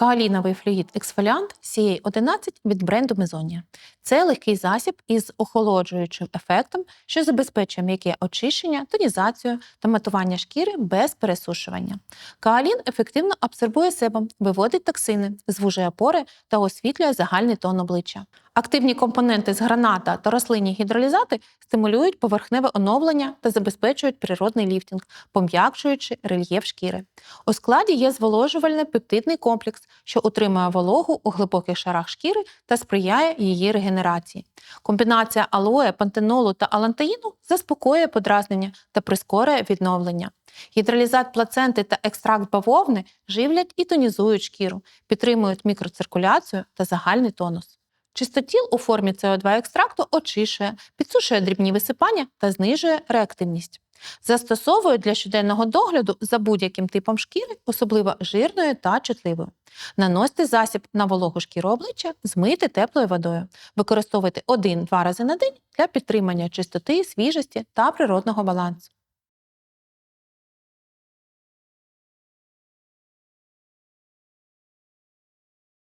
Каоліновий флюїд ексфоліант CA11 від бренду Мезонія. Це легкий засіб із охолоджуючим ефектом, що забезпечує м'яке очищення, тонізацію та матування шкіри без пересушування. Каолін ефективно абсорбує себум, виводить токсини, звужує пори та освітлює загальний тон обличчя. Активні компоненти з граната та рослинні гідролізати стимулюють поверхневе оновлення та забезпечують природний ліфтинг, пом'якшуючи рельєф шкіри. У складі є зволожувальний пептидний комплекс, що утримує вологу у глибоких шарах шкіри та сприяє її регенерації. Комбінація алоє, пантенолу та алантеїну заспокоює подразнення та прискорює відновлення. Гідролізат плаценти та екстракт бавовни живлять і тонізують шкіру, підтримують мікроциркуляцію та загальний тонус. Чистотіл у формі СО2 екстракту очищує, підсушує дрібні висипання та знижує реактивність. Застосовують для щоденного догляду за будь-яким типом шкіри, особливо жирною та чутливою. Наносьте засіб на вологу шкіру обличчя, змийте теплою водою. Використовуйте 1-2 рази на день для підтримання чистоти, свіжості та природного балансу.